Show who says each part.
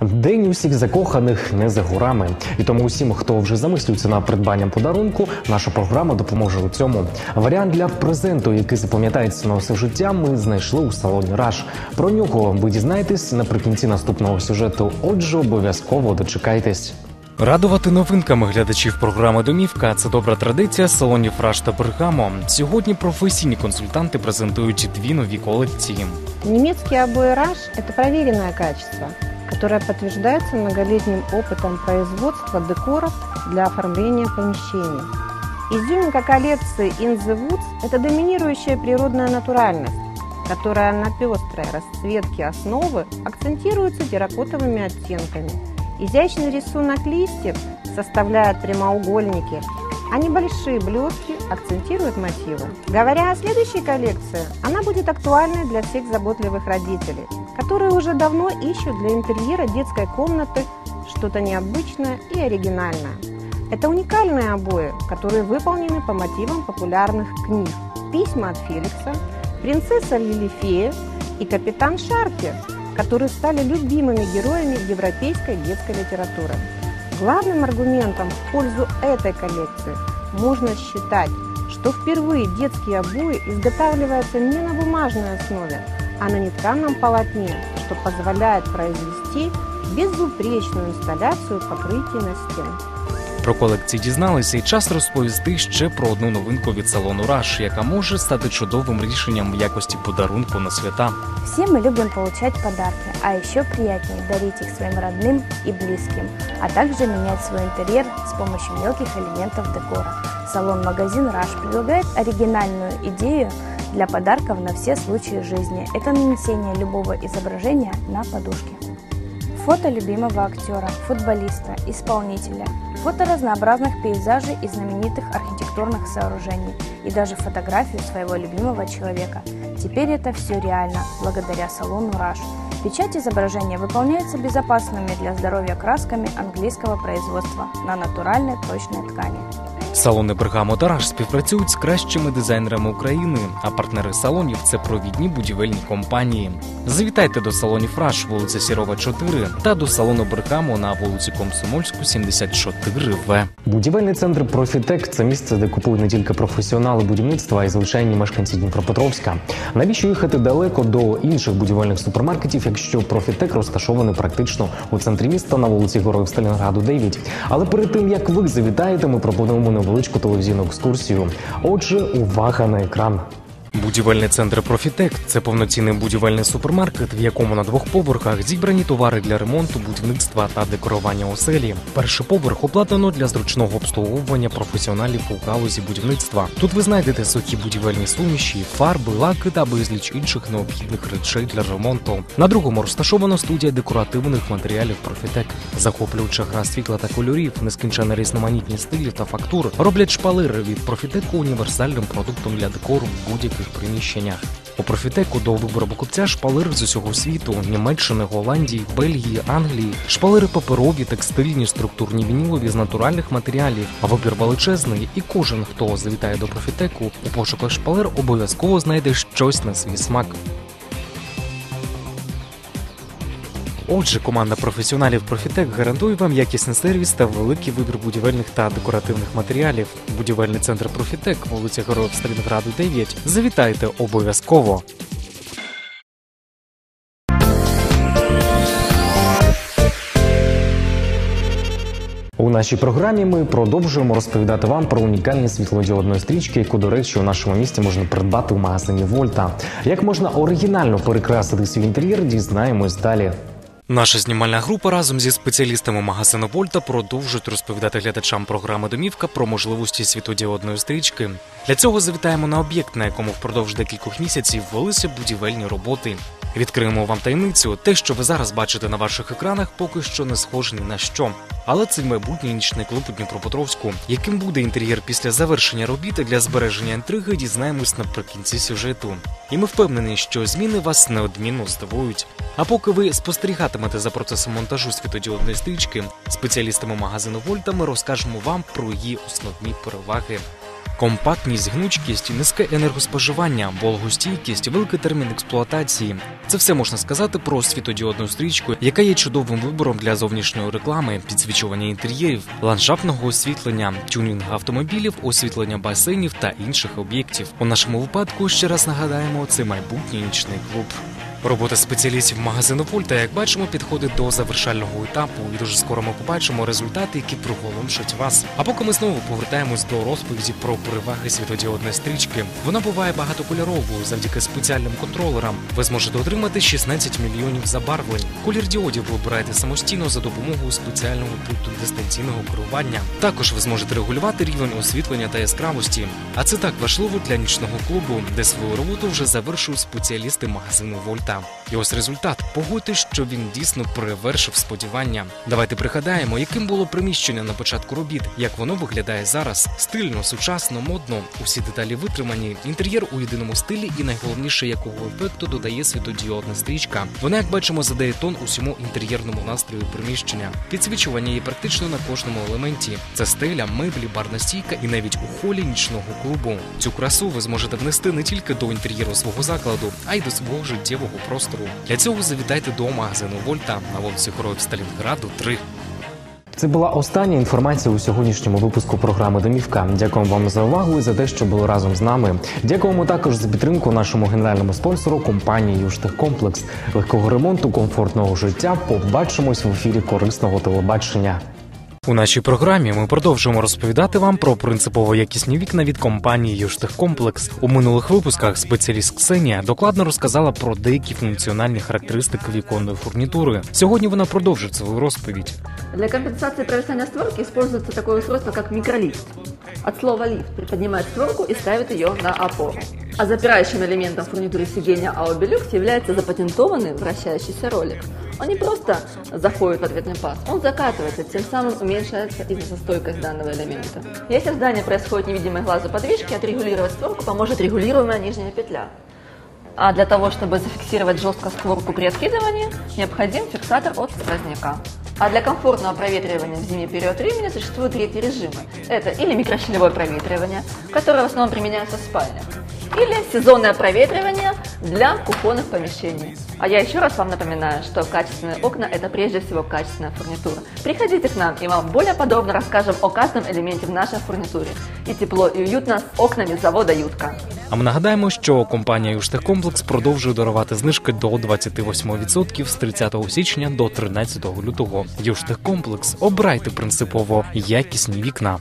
Speaker 1: День усіх закоханих не за горами, і тому усім, хто вже замислюється над придбанням подарунку, наша програма допоможе у цьому. Варіант для презенту, який запам'ятається на все життя, ми знайшли у салоні Раш. Про нього ви дізнаєтесь наприкінці наступного сюжету. Отже, обов'язково дочекайтесь.
Speaker 2: Радувати новинками глядачів програми Домівка це добра традиція салонів Раш та Бергамо. Сьогодні професійні консультанти презентують дві нові колекції.
Speaker 3: Немецкий обои «Раш» – это проверенное качество, которое подтверждается многолетним опытом производства декоров для оформления помещений. Изюминка коллекции «In the Woods» – это доминирующая природная натуральность, которая на пестрой расцветке основы акцентируется терракотовыми оттенками. Изящный рисунок листьев составляет прямоугольники, а небольшие блестки акцентируют мотивы. Говоря о следующей коллекции, она будет актуальной для всех заботливых родителей, которые уже давно ищут для интерьера детской комнаты что-то необычное и оригинальное. Это уникальные обои, которые выполнены по мотивам популярных книг «Письма от Феликса», «Принцесса Лилифея» и «Капитан Шарки», которые стали любимыми героями европейской детской литературы. Главным аргументом в пользу этой коллекции можно считать, что впервые детские обои изготавливаются не на бумажной основе, а на нетканном полотне, что позволяет произвести безупречную инсталляцию покрытий на стенах
Speaker 2: Про колекції дізналися і час розповісти ще про одну новинку від салону Раш, яка може стати чудовим рішенням в якості подарунку на свята.
Speaker 4: Все мы любим получать подарки, а еще приятнее дарить их своим родным и близким, а также менять свой интерьер с помощью мелких элементов декора. Салон-магазин «Раш» предлагает оригинальную идею для подарков на все случаи жизни. Это нанесение любого изображения на подушке. Фото любимого актера, футболиста, исполнителя. Фото разнообразных пейзажей и знаменитых архитектурных сооружений. И даже фотографию своего любимого человека. Теперь это все реально, благодаря салону «Раш». Печать изображения выполняется безопасными для здоровья красками английского производства на натуральной прочной ткани.
Speaker 2: Салони Бергамо та Раш співпрацюють з кращими дизайнерами України, а партнери салонів це провідні будівельні компанії. Завітайте до салонів Раш, вулиця Сірова, 4 та до салону Бергамо на вулиці Комсомольську, 74 В.
Speaker 1: Будівельний центр Профітек це місце, де купують не тільки професіонали будівництва, а й звичайні мешканці Дніпропетровська. Навіщо їхати далеко до інших будівельних супермаркетів, якщо Профітек розташований практично у центрі міста на вулиці Героїв Сталінграду 9. Але перед тим як ви завітаєте, ми пропонуємо невеличку телевізійну екскурсію. Отже, увага на екран.
Speaker 2: Будівельний центр Профітек це повноцінний будівельний супермаркет, в якому на двох поверхах зібрані товари для ремонту, будівництва та декорування оселі. Перший поверх обладнано для зручного обслуговування професіоналів у галузі будівництва. Тут ви знайдете сухі будівельні суміші, фарби, лаки та безліч інших необхідних речей для ремонту. На другому розташована студія декоративних матеріалів Профітек, захоплююча гра світла та кольорів, нескінченна різноманітні стилів та фактур роблять шпалери від профітеку універсальним продуктом для декору будь-яких приміщеннях. У профітеку до вибору покупця шпалери з усього світу Німеччини, Голландії, Бельгії, Англії, шпалери паперові, текстильні, структурні вінілові з натуральних матеріалів. А вибір величезний, і кожен, хто завітає до профітеку у пошуках шпалер, обов'язково знайде щось на свій смак. Отже, команда професіоналів Профітек гарантує вам якісний сервіс та великий вибір будівельних та декоративних матеріалів. Будівельний центр Профітек, вулиця Героїв Сталінграду 9. Завітайте обов'язково.
Speaker 1: У нашій програмі ми продовжуємо розповідати вам про унікальні світлодіодної стрічки, яку, до речі, у нашому місті можна придбати в магазині Вольта. Як можна оригінально перекрасити свій інтер'єр, дізнаємось далі.
Speaker 2: Наша знімальна група разом зі спеціалістами магазину Вольта продовжують розповідати глядачам програми Домівка про можливості світодіодної стрічки. Для цього завітаємо на об'єкт, на якому впродовж декількох місяців велися будівельні роботи. Відкриємо вам таємницю. Те, що ви зараз бачите на ваших екранах, поки що не схоже ні на що. Але це майбутній нічний клуб у Дніпропетровську. Яким буде інтер'єр після завершення робіт для збереження інтриги, дізнаємось наприкінці сюжету. І ми впевнені, що зміни вас неодмінно здивують. А поки ви спостерігатимете за процесом монтажу світодіодної стрічки, спеціалістами магазину Вольта ми розкажемо вам про її основні переваги. Компактність, гнучкість, низьке енергоспоживання, вологостійкість, великий термін експлуатації. Це все можна сказати про світодіодну стрічку, яка є чудовим вибором для зовнішньої реклами, підсвічування інтер'єрів, ландшафтного освітлення, тюнінг автомобілів, освітлення басейнів та інших об'єктів. У нашому випадку ще раз нагадаємо, це майбутній нічний клуб. Робота спеціалістів магазину Вольта, як бачимо, підходить до завершального етапу, і дуже скоро ми побачимо результати, які приголомшать вас. А поки ми знову повертаємось до розповіді про переваги світодіодної стрічки, вона буває багатокольоровою завдяки спеціальним контролерам. Ви зможете отримати 16 мільйонів забарвлень. Колір діодів ви обираєте самостійно за допомогою спеціального пульту дистанційного керування. Також ви зможете регулювати рівень освітлення та яскравості. А це так важливо для нічного клубу, де свою роботу вже завершують спеціалісти магазину Вольта. І ось результат. Погодьтесь, що він дійсно перевершив сподівання. Давайте пригадаємо, яким було приміщення на початку робіт, як воно виглядає зараз. Стильно, сучасно, модно. Усі деталі витримані. Інтер'єр у єдиному стилі, і найголовніше, якого ефекту додає світодіодна стрічка. Вона, як бачимо, задає тон усьому інтер'єрному настрою приміщення. Підсвічування є практично на кожному елементі. Це стеля, меблі, барна стійка і навіть у холі нічного клубу. Цю красу ви зможете внести не тільки до інтер'єру свого закладу, а й до свого життєвого простору. Для цього завітайте до магазину Вольта на вулиці Героїв Сталінграду 3.
Speaker 1: Це була остання інформація у сьогоднішньому випуску програми Домівка. Дякуємо вам за увагу і за те, що були разом з нами. Дякуємо також за підтримку нашому генеральному спонсору компанії «Южтехкомплекс». Легкого ремонту, комфортного життя. Побачимось в ефірі корисного телебачення.
Speaker 2: У нашій програмі ми продовжуємо розповідати вам про принципово якісні вікна від компанії «Южтехкомплекс». У минулих випусках спеціаліст Ксенія докладно розказала про деякі функціональні характеристики віконної фурнітури. Сьогодні вона продовжить свою розповідь.
Speaker 5: Для компенсації провисания створки використовується таке устройство, як микролифт. От слова «лифт» приподнимает створку и ставит ее на опору. А запирающим элементом фурнитуры сиденья Aubelux является запатентованный вращающийся ролик. Он не просто заходит в ответный паз, он закатывается, тем самым уменьшается износостойкость данного элемента. Если в здании происходит невидимой глазу подвижки, отрегулировать створку поможет регулируемая нижняя петля. А для того, чтобы зафиксировать жестко створку при откидывании, необходим фиксатор от сквозняка. А для комфортного проветривания в зимний период времени существуют третьи режимы. Это или микрощелевое проветривание, которое в основном применяется в спальнях, или сезонное проветривание для кухонных помещений. А я еще раз вам напоминаю, что качественные окна – это прежде всего качественная фурнитура. Приходите к нам, и вам более подробно расскажем о каждом элементе в нашей фурнитуре. И тепло, и уютно с окнами завода «Ютка».
Speaker 2: А ми нагадаємо, що компанія «Южтехкомплекс» продовжує дарувати знижки до 28% з 30 січня до 13 лютого. «Южтехкомплекс» – обирайте принципово якісні вікна.